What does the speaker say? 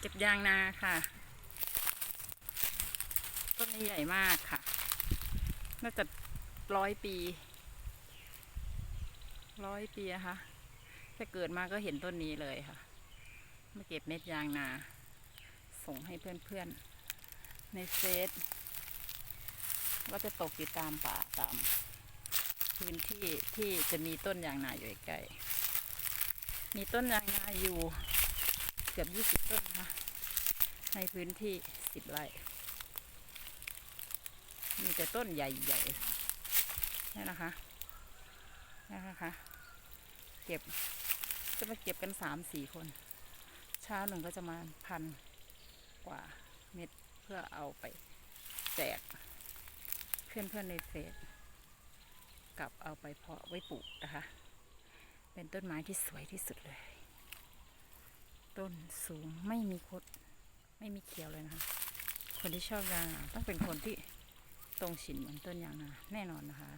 เก็บยางนาค่ะ ต้นนี้ใหญ่มากค่ะ น่าจะร้อยปี ร้อยปีอะคะถ้าเกิดมาก็เห็นต้นนี้เลยค่ะ มาเก็บเม็ดยางนา ส่งให้เพื่อนๆ ในเฟซว่าจะตกอยู่ตามป่าตาม พื้นที่ที่จะมีต้นยางนาอยู่ใกล้ มีต้นยางนาอยู่ กือบยี่สิบต้นนะคะในพื้นที่สิบไร่มีแต่ต้นใหญ่ๆนี่นะคะนี่นะคะเก็บจะมาเก็บกันสามสี่คน เช้าหนึ่งก็จะมาพันกว่าเม็ดเพื่อเอาไปแจกเพื่อนๆในเฟซกับเอาไปเพาะไว้ปลูกนะคะ เป็นต้นไม้ที่สวยที่สุดเลย ต้นสูงไม่มีคดไม่มีเขียวเลยนะคะ คนที่ชอบยางนาต้องเป็นคนที่ตรงฉินเหมือนต้นยางนาแน่นอนนะคะ